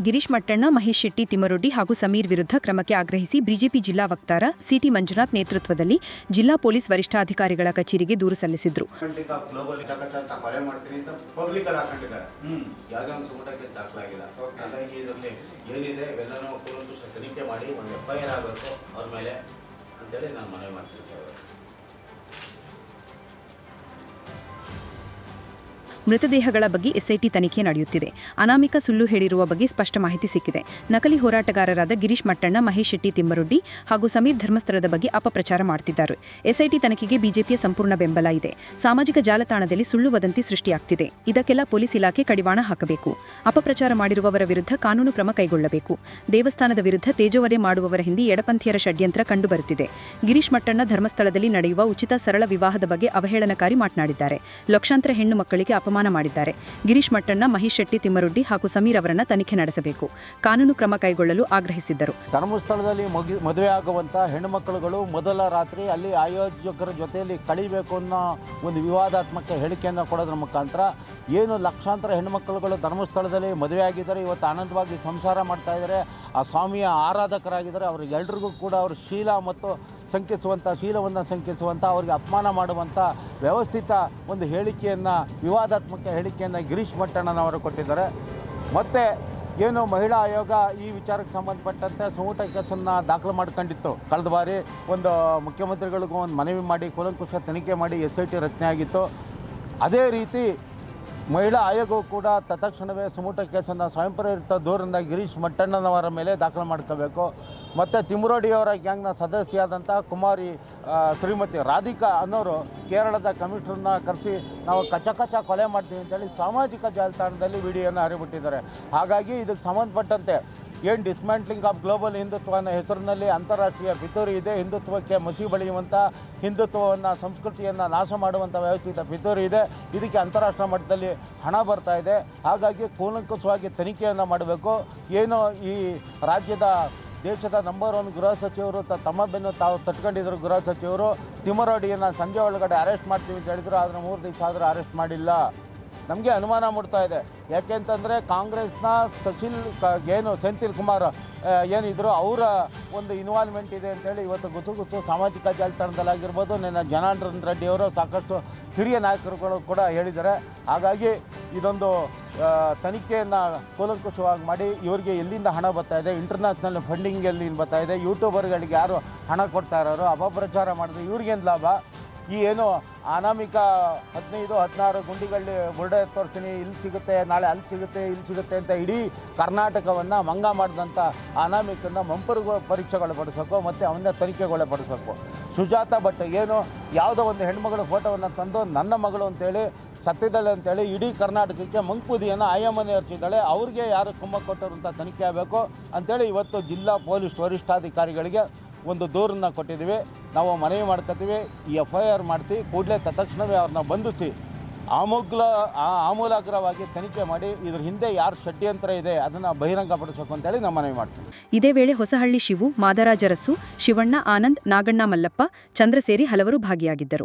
ಗಿರೀಶ್ ಮಟ್ಟಣ್ಣ, ಮಹೇಶ್ ಶೆಟ್ಟಿ, ತಿಮ್ಮರೊಡ್ಡಿ ಹಾಗೂ ಸಮೀರ್ ವಿರುದ್ಧ ಕ್ರಮಕ್ಕೆ ಆಗ್ರಹಿಸಿ ಬಿಜೆಪಿ ಜಿಲ್ಲಾ ವಕ್ತಾರ ಸಿಟಿ ಮಂಜುನಾಥ್ ನೇತೃತ್ವದಲ್ಲಿ ಜಿಲ್ಲಾ ಪೊಲೀಸ್ ವರಿಷ್ಠಾಧಿಕಾರಿಗಳ ಕಚೇರಿಗೆ ದೂರು ಸಲ್ಲಿಸಿದ್ರು. ಅಂತೇಳಿ ಗ್ಲೋಬಲ್ ಅಂತ ಕೊಲೆ ಮೃತದೇಹಗಳ ಬಗ್ಗೆ ಎಸ್ಐಟಿ ತನಿಖೆ ನಡೆಯುತ್ತಿದೆ. ಅನಾಮಿಕ ಸುಳ್ಳು ಹೇಳಿರುವ ಬಗ್ಗೆ ಸ್ಪಷ್ಟ ಮಾಹಿತಿ ಸಿಕ್ಕಿದೆ. ನಕಲಿ ಹೋರಾಟಗಾರರಾದ ಗಿರೀಶ್ ಮಟ್ಟಣ್ಣ, ಮಹೇಶ್ ಶೆಟ್ಟಿ ತಿಮ್ಮರೊಡ್ಡಿ ಹಾಗೂ ಸಮೀರ್ ಧರ್ಮಸ್ಥಳದ ಬಗ್ಗೆ ಅಪಪ್ರಚಾರ ಮಾಡುತ್ತಿದ್ದಾರೆ ಎಸ್ಐಟಿ ತನಿಖೆಗೆ ಬಿಜೆಪಿಯ ಸಂಪೂರ್ಣ ಬೆಂಬಲ ಇದೆ. ಸಾಮಾಜಿಕ ಜಾಲತಾಣದಲ್ಲಿ ಸುಳ್ಳು ವದಂತಿ ಸೃಷ್ಟಿಯಾಗ್ತಿದೆ. ಇದಕ್ಕೆಲ್ಲ ಪೊಲೀಸ್ ಇಲಾಖೆ ಕಡಿವಾಣ ಹಾಕಬೇಕು. ಅಪಪ್ರಚಾರ ಮಾಡಿರುವವರ ವಿರುದ್ಧ ಕಾನೂನು ಕ್ರಮ ಕೈಗೊಳ್ಳಬೇಕು. ದೇವಸ್ಥಾನದ ವಿರುದ್ಧ ತೇಜೋವರೆ ಮಾಡುವವರ ಹಿಂದೆ ಎಡಪಂಥೀಯರ ಷಡ್ಯಂತ್ರ ಕಂಡುಬರುತ್ತಿದೆ. ಗಿರೀಶ್ ಮಟ್ಟಣ್ಣ ಧರ್ಮಸ್ಥಳದಲ್ಲಿ ನಡೆಯುವ ಉಚಿತ ಸರಳ ವಿವಾಹದ ಬಗ್ಗೆ ಅವಹೇಳನಕಾರಿ ಮಾತನಾಡಿದ್ದಾರೆ. ಲಕ್ಷಾಂತರ ಹೆಣ್ಣು ಮಕ್ಕಳಿಗೆ ಅಪಮಾನ ಮಾಡಿದ್ದಾರೆ. ಗಿರೀಶ್ ಮಟ್ಟಣ್ಣ, ಮಹೇಶ್ ಶೆಟ್ಟಿ, ತಿಮ್ಮರೊಡ್ಡಿ ಹಾಗೂ ಸಮೀರ್ ಅವರನ್ನ ತನಿಖೆ ನಡೆಸಬೇಕು. ಕಾನೂನು ಕ್ರಮ ಕೈಗೊಳ್ಳಲು ಆಗ್ರಹಿಸಿದ್ದರು. ಧರ್ಮಸ್ಥಳದಲ್ಲಿ ಮದುವೆ ಆಗುವಂಥ ಹೆಣ್ಣುಮಕ್ಕಳುಗಳು ಮೊದಲ ರಾತ್ರಿ ಅಲ್ಲಿ ಆಯೋಜಕರ ಜೊತೆಯಲ್ಲಿ ಕಳಿಬೇಕು ಅನ್ನೋ ಒಂದು ವಿವಾದಾತ್ಮಕ ಹೇಳಿಕೆಯನ್ನು ಕೊಡೋದ್ರ ಮುಖಾಂತರ ಏನು ಲಕ್ಷಾಂತರ ಹೆಣ್ಣುಮಕ್ಕಳುಗಳು ಧರ್ಮಸ್ಥಳದಲ್ಲಿ ಮದುವೆ ಆಗಿದ್ದಾರೆ ಇವತ್ತು ಆನಂದವಾಗಿ ಸಂಸಾರ ಮಾಡ್ತಾ ಇದ್ದಾರೆ ಆ ಸ್ವಾಮಿಯ ಆರಾಧಕರಾಗಿದ್ದಾರೆ. ಅವರಿಗೆಲ್ರಿಗೂ ಕೂಡ ಅವರು ಶೀಲ ಮತ್ತು ಶಂಕಿಸುವಂಥ ಶೀಲವನ್ನು ಶಂಕಿಸುವಂಥ ಅವರಿಗೆ ಅಪಮಾನ ಮಾಡುವಂಥ ವ್ಯವಸ್ಥಿತ ಒಂದು ಹೇಳಿಕೆಯನ್ನು, ವಿವಾದಾತ್ಮಕ ಹೇಳಿಕೆಯನ್ನು ಗಿರೀಶ್ ಮಟ್ಟಣ್ಣನವರು ಕೊಟ್ಟಿದ್ದಾರೆ. ಮತ್ತು ಏನು ಮಹಿಳಾ ಆಯೋಗ ಈ ವಿಚಾರಕ್ಕೆ ಸಂಬಂಧಪಟ್ಟಂತೆ ಸುಮೂಟ ಕೇಸನ್ನು ದಾಖಲು ಮಾಡ್ಕೊಂಡಿತ್ತು. ಕಳೆದ ಬಾರಿ ಒಂದು ಮುಖ್ಯಮಂತ್ರಿಗಳಿಗೂ ಒಂದು ಮನವಿ ಮಾಡಿ, ಕೂಲಂಕುಷ ತನಿಖೆ ಮಾಡಿ ಎಸ್ ಐ ಟಿ ರಚನೆ ಆಗಿತ್ತು. ಅದೇ ರೀತಿ ಮಹಿಳಾ ಆಯೋಗವು ಕೂಡ ತತ್ಕ್ಷಣವೇ ಸುಮೂಟ ಕೇಸನ್ನು ಸ್ವಯಂಪ್ರೇರಿತ ದೂರದಿಂದ ಗಿರೀಶ್ ಮಟ್ಟಣ್ಣನವರ ಮೇಲೆ ದಾಖಲು ಮಾಡ್ಕೋಬೇಕು. ಮತ್ತು ತಿಮ್ಮರೋಡಿಯವರ ಗ್ಯಾಂಗ್ನ ಸದಸ್ಯರಾದಂಥ ಕುಮಾರಿ ಶ್ರೀಮತಿ ರಾಧಿಕಾ ಅನ್ನೋರು ಕೇರಳದ ಕಮಿಷನರ್ನ ಕರೆಸಿ ನಾವು ಕಚ ಕಚ ಕೊಲೆ ಮಾಡ್ತೀವಿ ಅಂತೇಳಿ ಸಾಮಾಜಿಕ ಜಾಲತಾಣದಲ್ಲಿ ವಿಡಿಯೋನ ಹರಿಬಿಟ್ಟಿದ್ದಾರೆ. ಹಾಗಾಗಿ ಇದಕ್ಕೆ ಸಂಬಂಧಪಟ್ಟಂತೆ ಏನು ಡಿಸ್ಮ್ಯಾಂಟ್ಲಿಂಗ್ ಆಫ್ ಗ್ಲೋಬಲ್ ಹಿಂದುತ್ವ ಅನ್ನೋ ಹೆಸರಿನಲ್ಲಿ ಅಂತಾರಾಷ್ಟ್ರೀಯ ಪಿತೂರಿ ಇದೆ. ಹಿಂದುತ್ವಕ್ಕೆ ಮಸಿ ಬಳಿಯುವಂಥ ಹಿಂದುತ್ವವನ್ನು, ಸಂಸ್ಕೃತಿಯನ್ನು ನಾಶ ಮಾಡುವಂಥ ವ್ಯವಸ್ಥಿತ ಪಿತೂರಿ ಇದೆ. ಇದಕ್ಕೆ ಅಂತಾರಾಷ್ಟ್ರ ಮಟ್ಟದಲ್ಲಿ ಹಣ ಬರ್ತಾ ಇದೆ. ಹಾಗಾಗಿ ಕೂಲಂಕುಷವಾಗಿ ತನಿಖೆಯನ್ನು ಮಾಡಬೇಕು. ಏನು ಈ ರಾಜ್ಯದ ದೇಶದ ನಂಬರ್ ಒನ್ ಗೃಹ ಸಚಿವರು ತಮ್ಮ ಬೆನ್ನು ತಾವು ತಟ್ಕೊಂಡಿದ್ದರು ಗೃಹ ಸಚಿವರು. ತಿಮರೋಡಿಯನ್ನು ಸಂಜೆ ಒಳಗಡೆ ಅರೆಸ್ಟ್ ಮಾಡ್ತೀವಿ ಅಂತ ಹೇಳಿದ್ರು. ಆದರೆ ಮೂರು ದಿವಸ ಆದರೂ ಅರೆಸ್ಟ್ ಮಾಡಿಲ್ಲ. ನಮಗೆ ಅನುಮಾನ ಮೂಡ್ತಾ ಇದೆ. ಯಾಕೆಂತಂದರೆ ಕಾಂಗ್ರೆಸ್ನ ಸಚಿಲ್ ಏನು ಸೆಂಥಿಲ್ ಕುಮಾರ್ ಏನಿದ್ರು ಅವರ ಒಂದು ಇನ್ವಾಲ್ವ್ಮೆಂಟ್ ಇದೆ ಅಂತೇಳಿ ಇವತ್ತು ಗುಸು ಗುಸು ಸಾಮಾಜಿಕ ಜಾಲತಾಣದಲ್ಲಾಗಿರ್ಬೋದು ನನ್ನ ಜನಾರ್ದನ್ ರೆಡ್ಡಿ ಅವರು ಸಾಕಷ್ಟು ಹಿರಿಯ ನಾಯಕರುಗಳು ಕೂಡ ಹೇಳಿದ್ದಾರೆ. ಹಾಗಾಗಿ ಇದೊಂದು ತನಿಖೆಯನ್ನು ಕೂಲಂಕುಷವಾಗಿ ಮಾಡಿ ಇವರಿಗೆ ಎಲ್ಲಿಂದ ಹಣ ಬರ್ತಾ ಇದೆ ಇಂಟರ್ನ್ಯಾಷನಲ್ ಫಂಡಿಂಗ್ ಎಲ್ಲಿಂದ ಬರ್ತಾ ಇದೆ ಯೂಟ್ಯೂಬರ್ಗಳಿಗೆ ಯಾರು ಹಣ ಕೊಡ್ತಾ ಇರೋರು ಅಪಪ್ರಚಾರ ಮಾಡಿದ್ರೆ ಇವ್ರಿಗೇನು ಲಾಭ? ಈ ಏನು ಅನಾಮಿಕ ಹದಿನೈದು, ಹದಿನಾರು ಗುಂಡಿಗಳಲ್ಲಿ ಬುರ್ಡೆ ತೋರಿಸ್ತೀನಿ, ಇಲ್ಲಿ ಸಿಗುತ್ತೆ, ನಾಳೆ ಅಲ್ಲಿ ಸಿಗುತ್ತೆ, ಇಲ್ಲಿ ಸಿಗುತ್ತೆ ಅಂತ ಇಡೀ ಕರ್ನಾಟಕವನ್ನು ಮಂಗ ಮಾಡಿದಂಥ ಅನಾಮಿಕನ್ನು ಮಂಪರು ಪರೀಕ್ಷೆಗಳು ಪಡಿಸಬೇಕು ಮತ್ತು ಅವನ್ನ ತನಿಖೆಗೊಳಪಡಿಸಬೇಕು ಸುಜಾತ ಭಟ್ ಏನು ಯಾವುದೋ ಒಂದು ಹೆಣ್ಮಗಳ ಫೋಟೋವನ್ನು ತಂದು ನನ್ನ ಮಗಳು ಅಂತೇಳಿ, ಸತ್ತಿದ್ದಾಳೆ ಅಂತೇಳಿ ಇಡೀ ಕರ್ನಾಟಕಕ್ಕೆ ಮಂಕುದಿಯನ್ನು ಆಯಮ್ಮನೆ ಹಚ್ಚಿದ್ದಾಳೆ ಅವ್ರಿಗೆ ಯಾರು ಕುಮ್ಮ ಕೊಟ್ಟರು ಅಂತ ತನಿಖೆ ಆಗಬೇಕು ಅಂತೇಳಿ ಇವತ್ತು ಜಿಲ್ಲಾ ಪೊಲೀಸ್ ವರಿಷ್ಠಾಧಿಕಾರಿಗಳಿಗೆ ಒಂದು ದೂರನ್ನ ಕೊಟ್ಟಿದ್ದೀವಿ. ನಾವು ಮನವಿ ಮಾಡ್ಕೊತೀವಿ. ಈ ಎಫ್ ಐ ಆರ್ ಮಾಡ್ತೀವಿ ಕೂಡಲೇ ತತ್ಕ್ಷಣವೇ ಅವ್ರನ್ನ ಬಂಧಿಸಿ, ಆಮೂಗ್ಲ, ಆ- ಆಮೂಲಾಗ್ರವಾಗಿ ತನಿಖೆ ಮಾಡಿ, ಇದ್ರ ಹಿಂದೆ ಯಾರು ಷಡ್ಯಂತ್ರ ಇದೆ, ಅದನ್ನು ಬಹಿರಂಗಪಡಿಸಬೇಕು ಅಂತೇಳಿ ನಾವು ಮನವಿ ಮಾಡ್ತೀವಿ. ಇದೇ ವೇಳೆ ಹೊಸಹಳ್ಳಿ ಶಿವು ಮಾದರಾಜರಸು ಶಿವಣ್ಣ, ಆನಂದ್, ನಾಗಣ್ಣ ಮಲ್ಲಪ್ಪ ಚಂದ್ರ ಸೇರಿ ಹಲವರು ಭಾಗಿಯಾಗಿದ್ದರು.